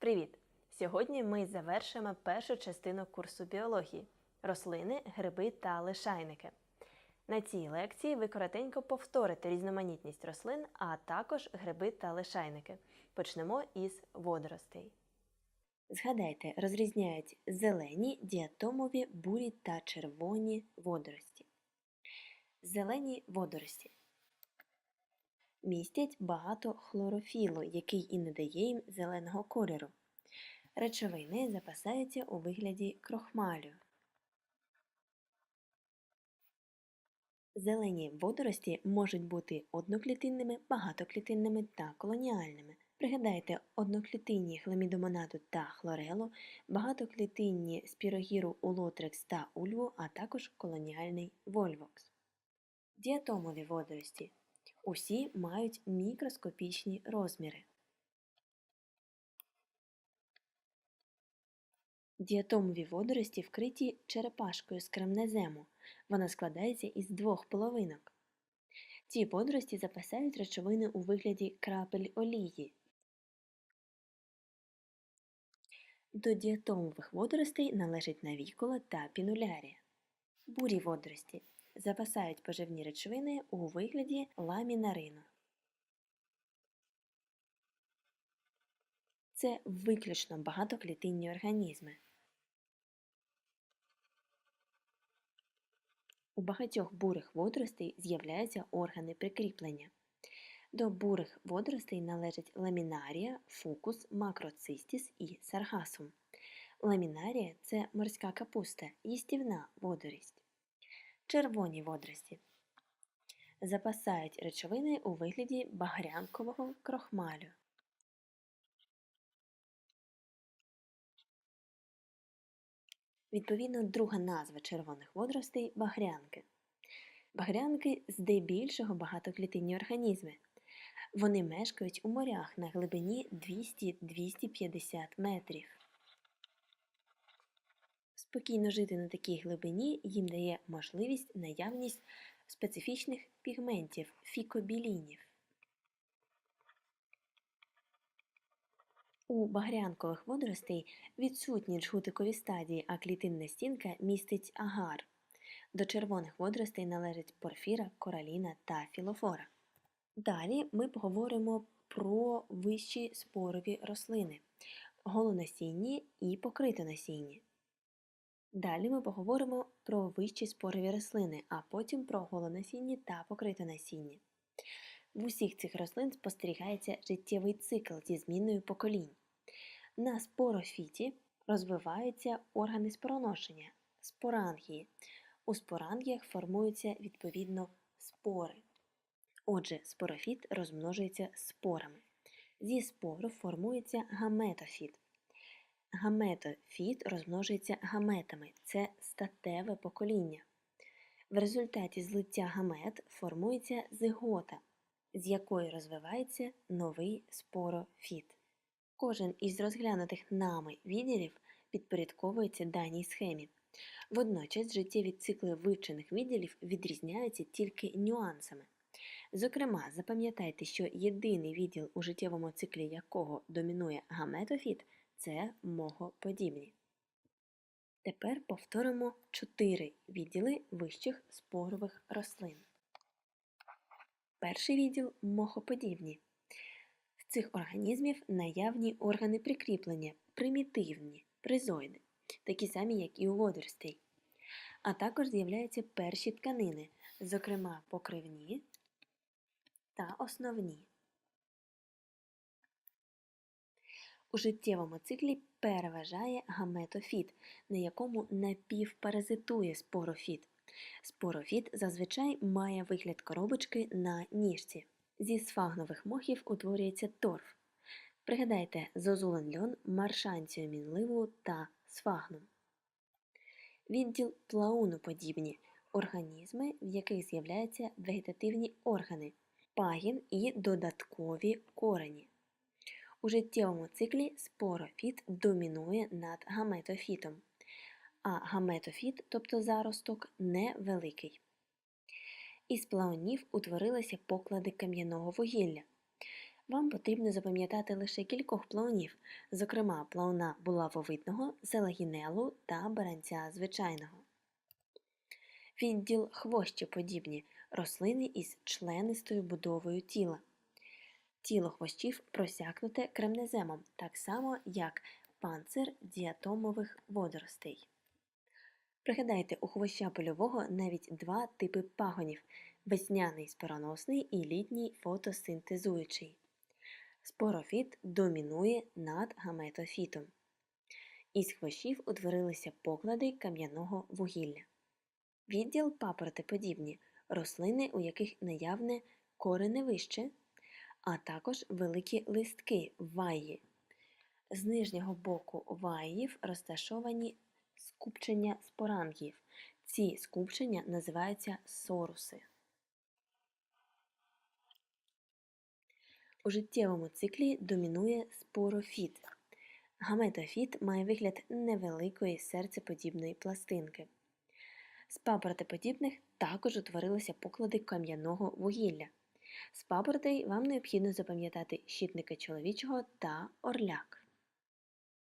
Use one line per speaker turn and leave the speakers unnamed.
Привіт! Сьогодні ми завершимо першу частину курсу біології рослини, гриби та лишайники. На цій лекції ви коротенько повторите різноманітність рослин, а також гриби та лишайники. Почнемо із водоростей. Згадайте, розрізняють зелені, діатомові, бурі та червоні водорості. Зелені водорості містять багато хлорофілу, який і надає їм зеленого кольору. Речовини запасаються у вигляді крохмалю. Зелені водорості можуть бути одноклітинними, багатоклітинними та колоніальними. Пригадайте одноклітинні хламідомонаду та хлорелу, багатоклітинні спірогіру улотрекс та ульву, а також колоніальний вольвокс. Діатомові водорості Усі мають мікроскопічні розміри. Діатомові водорості вкриті черепашкою з кремнезему. Вона складається із двох половинок. Ці водорості запасають речовини у вигляді крапель олії. До діатомових водоростей належать навікула та пінулярія. Бурі водорості запасають поживні речовини у вигляді ламінарину. Це виключно багатоклітинні організми. У багатьох бурих водоростей з'являються органи прикріплення. До бурих водоростей належать ламінарія, фукус, макроцистіс і саргасум. Ламінарія це морська капуста, їстівна водорість. Червоні водорості запасають речовини у вигляді багрянкового крохмалю. Відповідно, друга назва червоних водоростей багрянки. Багрянки здебільшого багатоклітинні організми. Вони мешкають у морях на глибині 200-250 метрів. Спокійно жити на такій глибині їм дає можливість наявність специфічних пігментів фікобілінів. У багрянкових водоростей відсутні джгутикові стадії, а клітинна стінка містить агар. До червоних водоростей належать порфіра, кораліна та філофора. Далі ми поговоримо про вищі спорові рослини, голонасінні і покритонасінні. Далі ми поговоримо про вищі спорові рослини, а потім про голонасінні та покритонасінні. В усіх цих рослин спостерігається життєвий цикл зі зміною поколінь. На спорофіті розвиваються органи спороношення спорангії. У спорангіях формуються відповідно спори. Отже, спорофіт розмножується спорами. Зі спору формується гаметофіт. Гаметофіт розмножується гаметами це статеве покоління. В результаті злиття гамет формується зигота, з якої розвивається новий спорофіт. Кожен із розглянутих нами відділів підпорядковується даній схемі. Водночас життєві цикли вивчених відділів відрізняються тільки нюансами. Зокрема, запам'ятайте, що єдиний відділ, у життєвому циклі якого домінує гаметофіт – це мохоподібні. Тепер повторимо чотири відділи вищих спорових рослин. Перший відділ мохоподібні. В цих організмів наявні органи прикріплення, примітивні, призоїди, такі самі, як і у водоростей. А також з'являються перші тканини, зокрема покривні та основні. У життєвому циклі переважає гаметофіт, на якому напівпаразитує спорофіт. Спорофіт зазвичай має вигляд коробочки на ніжці. Зі сфагнових мохів утворюється торф. Пригадайте зозулен льон, маршанцію мінливу та сфагнум. Відділ плауноподібні організми, в яких з'являються вегетативні органи, пагін і додаткові корені. У життєвому циклі спорофіт домінує над гаметофітом, а гаметофіт, тобто заросток, невеликий. Із плаунів утворилися поклади кам'яного вугілля. Вам потрібно запам'ятати лише кількох плавунів, зокрема плавуна булавовидного, зелагінелу та баранця звичайного. Відділ хвощеподібні рослини із членистою будовою тіла. Тіло хвощів просякнуте кремнеземом, так само як панцир діатомових водоростей. Пригадайте, у хвоща польового навіть два типи пагонів весняний спороносний і літній фотосинтезуючий. Спорофіт домінує над гаметофітом. Із хвощів утворилися поклади кам'яного вугілля. Відділ папоротеподібні рослини, у яких наявне кореневище, а також великі листки ваї. З нижнього боку ваїв розташовані скупчення спорангів. Ці скупчення називаються соруси. У життєвому циклі домінує спорофіт. Гаметофіт має вигляд невеликої серцеподібної пластинки. З папоротеподібних також утворилися поклади кам'яного вугілля. З папоротей вам необхідно запам'ятати щитника чоловічого та орляк.